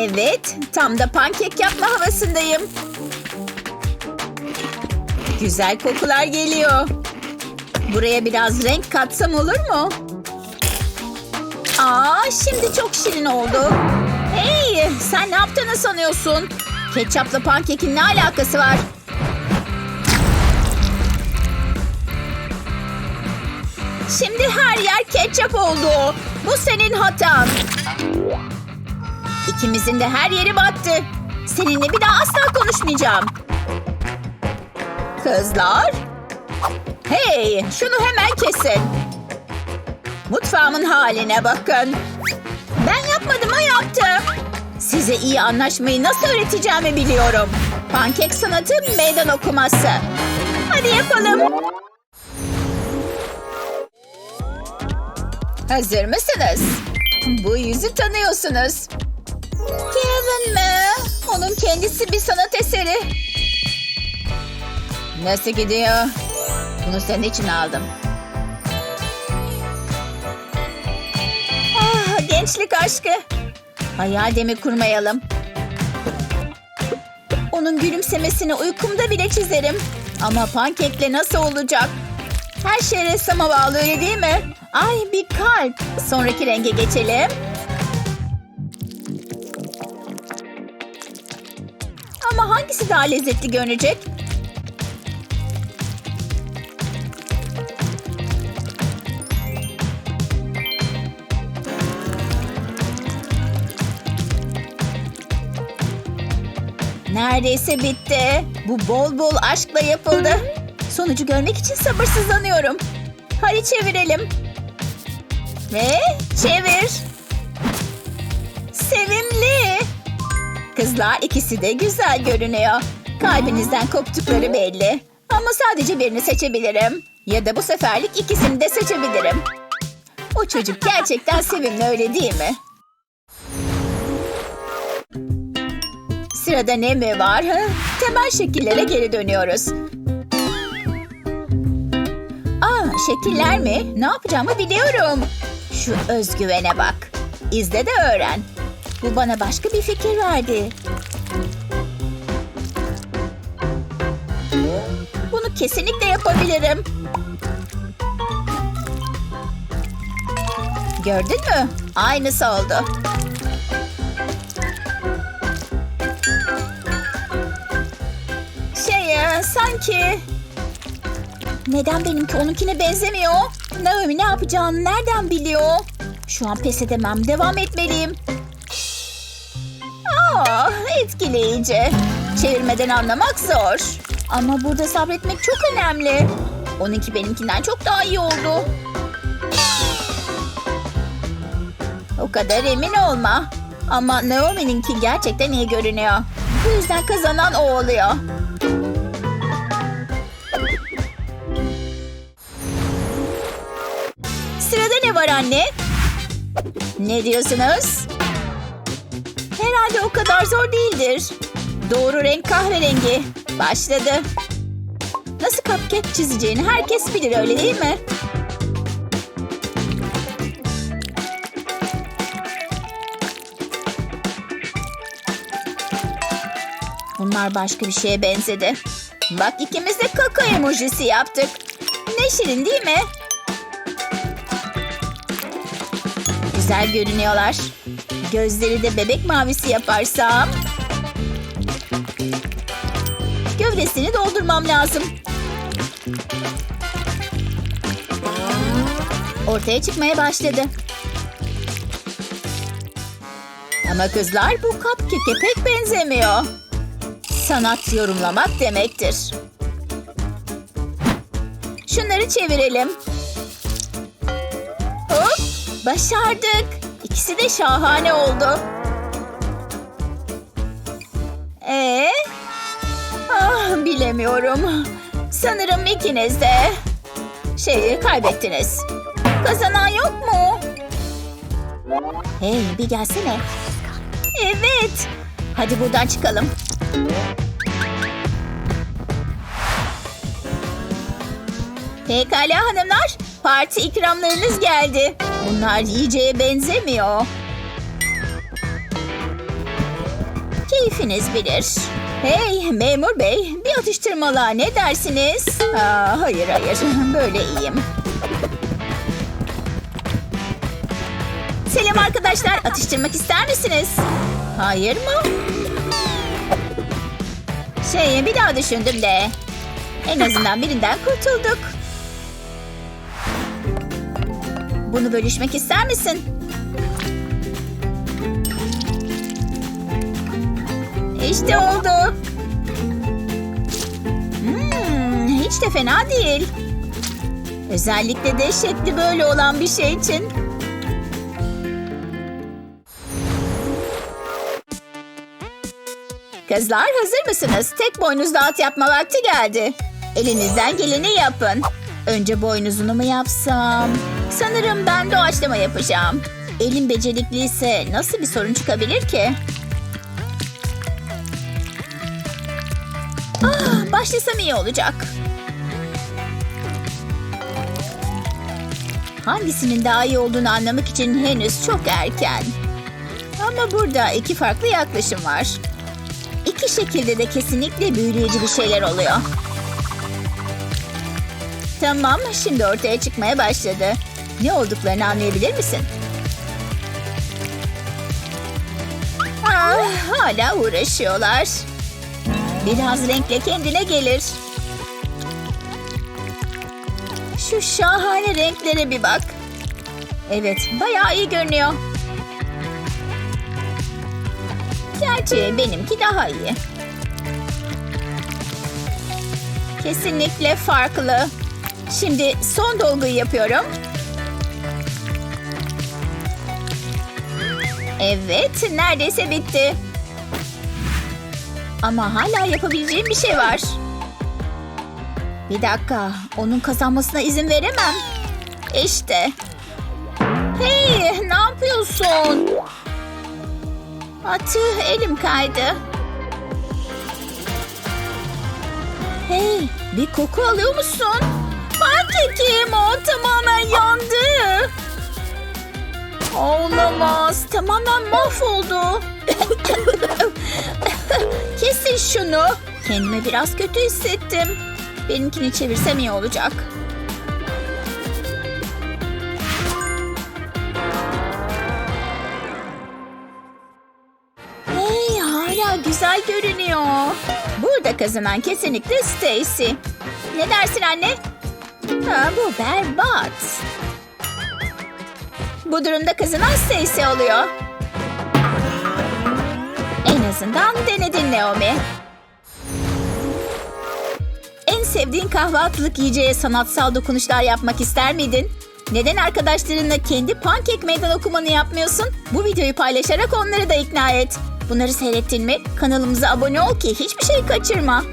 Evet, tam da pankek yapma havasındayım. Güzel kokular geliyor. Buraya biraz renk katsam olur mu? Aa, şimdi çok şirin oldu. Hey, sen ne yaptığını sanıyorsun? Ketçapla pankekin ne alakası var? Şimdi her yer ketçap oldu. Bu senin hatan. İkimizin de her yeri battı. Seninle bir daha asla konuşmayacağım. Kızlar. Hey, şunu hemen kesin. Mutfağımın haline bakın. Ben yapmadım o yaptı. Size iyi anlaşmayı nasıl öğreteceğimi biliyorum. Pankek sanatı meydan okuması. Hadi yapalım. Hazır mısınız? Bu yüzü tanıyorsunuz. Kevin mi? Onun kendisi bir sanat eseri. Nasıl gidiyor? Bunu senin için aldım. Ah, gençlik aşkı. Hayalimi kurmayalım. Onun gülümsemesini uykumda bile çizerim. Ama pankekle nasıl olacak? Her şey ressama bağlı öyle değil mi? Ay bir kalp. Sonraki renge geçelim. Ama hangisi daha lezzetli görünecek? Neredeyse bitti. Bu bol bol aşkla yapıldı. Sonucu görmek için sabırsızlanıyorum. Hadi çevirelim. Ve çevir. Sevimli. Kızlar ikisi de güzel görünüyor. Kalbinizden koptukları belli. Ama sadece birini seçebilirim. Ya da bu seferlik ikisini de seçebilirim. O çocuk gerçekten sevimli öyle değil mi? Sırada ne mi var? Ha? Temel şekillere geri dönüyoruz. Aa, şekiller mi? Ne yapacağımı biliyorum. Şu özgüvene bak. İzle de öğren. Bu bana başka bir fikir verdi. Bunu kesinlikle yapabilirim. Gördün mü? Aynısı oldu. Şey ya, sanki... Neden benimki onunkine benzemiyor? Naomi ne yapacağını nereden biliyor? Şu an pes edemem. Devam etmeliyim. Etkileyici. Çevirmeden anlamak zor. Ama burada sabretmek çok önemli. Onunki benimkinden çok daha iyi oldu. O kadar emin olma. Ama Naomi'ninki gerçekten iyi görünüyor. Bu yüzden kazanan o oluyor. Sırada ne var anne? Ne diyorsunuz? Herhalde o kadar zor değildir. Doğru renk kahverengi. Başladı. Nasıl cupcake çizeceğini herkes bilir öyle değil mi? Bunlar başka bir şeye benzedi. Bak ikimiz de kaka emojisi yaptık. Ne şirin değil mi? Güzel görünüyorlar. Gözleri de bebek mavisi yaparsam... Gövdesini doldurmam lazım. Ortaya çıkmaya başladı. Ama kızlar bu cupcake'e pek benzemiyor. Sanat yorumlamak demektir. Şunları çevirelim. Hop, başardık. İkisi de şahane oldu. Ee? Ah, bilemiyorum. Sanırım ikiniz de şeyi kaybettiniz. Kazanan yok mu? Hey, bir gelsene. Evet. Hadi buradan çıkalım. Pekala hanımlar. Parti ikramlarınız geldi. Bunlar yiyeceğe benzemiyor. Keyfiniz bilir. Hey memur bey bir atıştırmalığa ne dersiniz? Aa, hayır hayır böyle iyiyim. Selam arkadaşlar atıştırmak ister misiniz? Hayır mı? Şey bir daha düşündüm de. En azından birinden kurtulduk. Bunu bölüşmek ister misin? İşte oldu. Hmm, hiç de fena değil. Özellikle de şekli böyle olan bir şey için. Kızlar hazır mısınız? Tek boynuzlu at yapma vakti geldi. Elinizden geleni yapın. Önce boynuzunu mu yapsam? Sanırım ben doğaçlama yapacağım. Elim becerikliyse nasıl bir sorun çıkabilir ki? Ah, başlasam iyi olacak. Hangisinin daha iyi olduğunu anlamak için henüz çok erken. Ama burada iki farklı yaklaşım var. İki şekilde de kesinlikle büyüleyici bir şeyler oluyor. Tamam, şimdi ortaya çıkmaya başladı. Ne olduklarını anlayabilir misin? Ah, hala uğraşıyorlar. Biraz renkle kendine gelir. Şu şahane renklere bir bak. Evet, bayağı iyi görünüyor. Gerçi benimki daha iyi. Kesinlikle farklı. Şimdi son dolguyu yapıyorum. Evet, neredeyse bitti. Ama hala yapabileceğim bir şey var. Bir dakika, onun kazanmasına izin veremem. İşte. Hey, ne yapıyorsun? Atı elim kaydı. Hey, bir koku alıyor musun? Pankekim o tamamen yandı. Olamaz, tamamen mahvoldu. Kesin şunu. Kendimi biraz kötü hissettim. Benimkini çevirsem iyi olacak. Hey hala güzel görünüyor. Burada kazanan kesinlikle Stacy. Ne dersin anne? Ha, bu berbat. Bu durumda kazanan Stacy oluyor. En azından denedin Naomi. En sevdiğin kahvaltılık yiyeceğe sanatsal dokunuşlar yapmak ister miydin? Neden arkadaşlarınla kendi pankek meydan okumanı yapmıyorsun? Bu videoyu paylaşarak onları da ikna et. Bunları seyrettin mi? Kanalımıza abone ol ki hiçbir şey kaçırma.